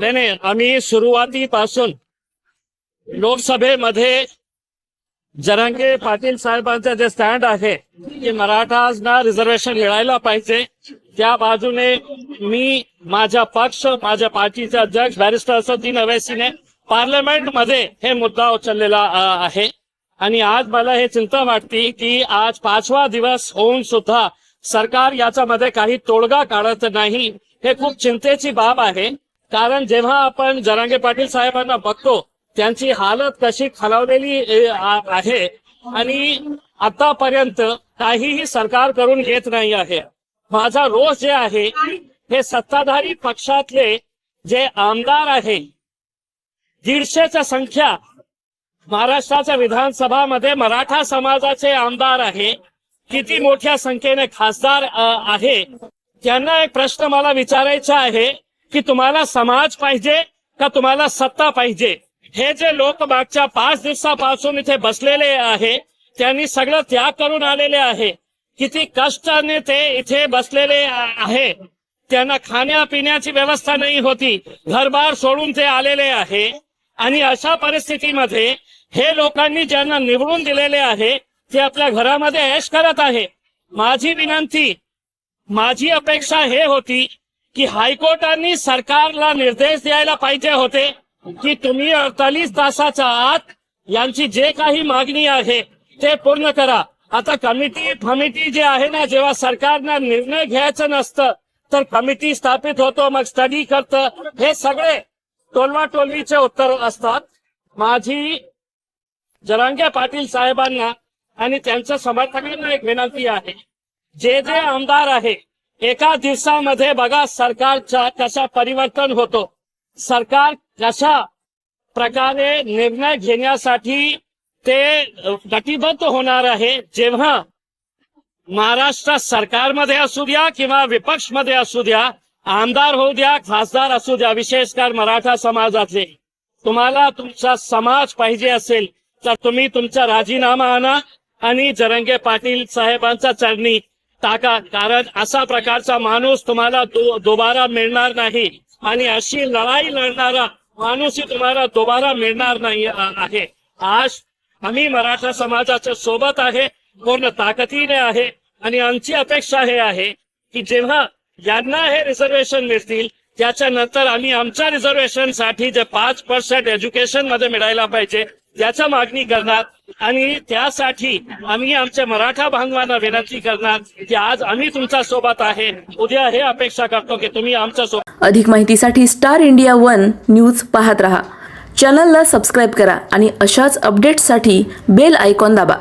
नाही नाही आम्ही सुरुवातीपासून लोकसभेमध्ये जरांगे पाटील साहेबांचं जे स्टँड आहे की मराठाजना रिझर्वेशन मिळायला पाहिजे. त्या बाजूने मी माझा पक्ष माझ्या पार्टीचे अध्यक्ष बॅरिस्टर असदुद्दीन अवैसीने पार्लमेंटमध्ये हे मुद्दा उचललेला आहे. आणि आज मला हे चिंता वाटते की आज पाचवा दिवस होऊन सुद्धा सरकार याच्यामध्ये काही तोडगा काढत नाही हे खूप चिंतेची बाब आहे. कारण जेव्हा आपण जरांगे पाटील साहेबांना बघतो त्यांची हालत कशी खालावलेली आहे आणि आतापर्यंत काहीही सरकार करून घेत नाही आहे. माझा रोष जे आहे हे सत्ताधारी पक्षातले जे आमदार आहे दीडशेच्या संख्या महाराष्ट्राच्या विधानसभामध्ये मराठा समाजाचे आमदार आहे किती मोठ्या संख्येने खासदार आहे त्यांना एक प्रश्न मला विचारायचा आहे. की तुम्हाला समाज पाहिजे का तुम्हाला सत्ता पाहिजे? हे जे लोक मागच्या पाच दिवसापासून इथे बसलेले आहे त्यांनी सगळं त्याग करून आलेले आहे. किती कष्टाने ते इथे बसलेले आहे. त्यांना खाण्यापिण्याची व्यवस्था नाही होती. घरबार सोडून ते आलेले आहे. आणि अशा परिस्थितीमध्ये हे लोकांनी ज्यांना निवडून दिलेले आहे ते आपल्या घरामध्ये ऐश करत आहे. माझी विनंती माझी अपेक्षा हे होती की हायकोर्टाने सरकारला निर्देश द्यायला पाहिजे होते की तुम्ही अडतालीस तासाच्या आत यांची जे काही मागणी आहे ते पूर्ण करा. आता कमिटी फमिटी जे आहे ना जेव्हा सरकारनं निर्णय घ्यायचं नसतं तर कमिटी स्थापित होतो मग स्टडी करतं. हे सगळे टोलवाटोलवीचे उत्तर असतात. माझी जरांगे पाटील साहेबांना आणि त्यांच्या समर्थकांना एक विनंती आहे. जे जे आमदार आहे एका दिवसामध्ये बघा सरकारचा कसा परिवर्तन होतो. सरकार कशा प्रकारे निर्णय घेण्यासाठी ते गटीबद्ध होणार आहे जेव्हा महाराष्ट्र सरकारमध्ये असू द्या किंवा विपक्षमध्ये असू द्या आमदार होऊ द्या खासदार असू द्या विशेषकर मराठा समाजातले. तुम्हाला तुमचा समाज पाहिजे असेल तर तुम्ही तुमचा राजीनामा आणा. आणि जरंगे पाटील साहेबांचा चरणी टाका कारण असा प्रकारचा माणूस तुम्हाला दो- दोबारा मिळणार नाही. आणि अशी लढाई लढणारा माणूसही तुम्हाला दोबारा मिळणार नाही आहे. आज आम्ही मराठा समाजाच्या सोबत आहे पूर्ण ताकदीने आहे आणि आमची अपेक्षा हे आहे की जेव्हा यांना हे रिझर्वेशन मिळतील त्याच्यानंतर आम्ही आमच्या रिझर्वेशनसाठी जे पाच पर्सेंट एज्युकेशनमध्ये मिळायला पाहिजे त्याच्या मागणी करणार आणि त्यासाठी आम्ही आमच्या मराठा बांधवांना विनंती करणार की आज आम्ही तुमच्यासोबत आहे. उद्या हे अपेक्षा करतो की तुम्ही आमच्यासोबत अधिक माहितीसाठी स्टार इंडिया वन न्यूज पाहत रहा. चॅनलला सबस्क्राईब करा आणि अशाच अपडेट्ससाठी बेल आयकॉन दाबा.